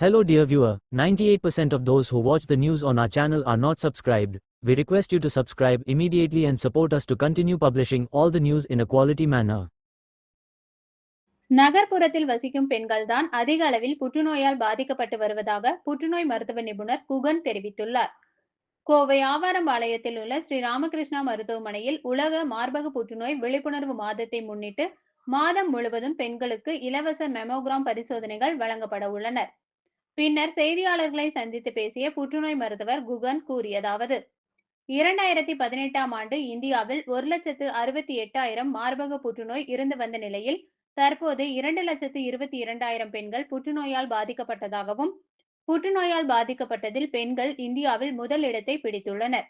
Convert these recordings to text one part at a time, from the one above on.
Hello dear viewer, 98% of those who watch the news on our channel are not subscribed. We request you to subscribe immediately and support us to continue publishing all the news in a quality manner. நகர்ப்புறத்தில் வசிக்கும் பெண்கள்தான் அதிக அளவில் புற்றுநோயால் பாதிக்கப்பட்டு வருவதாக புற்றுநோய் மருத்துவ நிபுணர் குகன் தெரிவித்துள்ளார் கோவை ஆவாரம்பாளையத்தில் உள்ள ஸ்ரீ ராமகிருஷ்ணா மருத்துவமனையில் உலக மார்பக புற்றுநோய் விழிப்புணர்வு மாதத்தை முன்னிட்டு மாதம் முழுவதும் பெண்களுக்கு இலவச மெமோகிராம் பரிசோதனைகள் வழங்கப்பட உள்ளனர் பின்னர் செய்தியாளர்களை சந்தித்து பேசிய புற்றுநோய் மருத்துவர் குகன் கூறியதாவது இரண்டாயிரத்தி பதினெட்டாம் ஆண்டு இந்தியாவில் ஒரு லட்சத்து அறுபத்தி எட்டாயிரம் மார்பக புற்றுநோய் இருந்து வந்த நிலையில் தற்போது இரண்டு லட்சத்து இருபத்தி இரண்டாயிரம் பெண்கள் புற்றுநோயால் பாதிக்கப்பட்டதாகவும் புற்றுநோயால் பாதிக்கப்பட்டதில் பெண்கள் இந்தியாவில் முதல் இடத்தை பிடித்துள்ளனர்.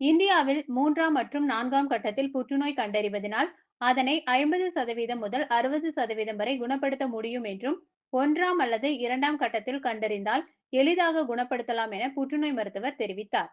இந்தியாவில் மூன்றாம் மற்றும் நான்காம் கட்டத்தில் புற்றுநோய் கண்டறிவதனால் அதனை ஐம்பது சதவீதம் முதல் அறுபது சதவீதம் வரை குணப்படுத்த முடியும் என்றும் ஒன்றாம் அல்லது இரண்டாம் கட்டத்தில் கண்டறிந்தால் எளிதாக குணப்படுத்தலாம் என புற்றுநோய் மருத்துவர் தெரிவித்தார்.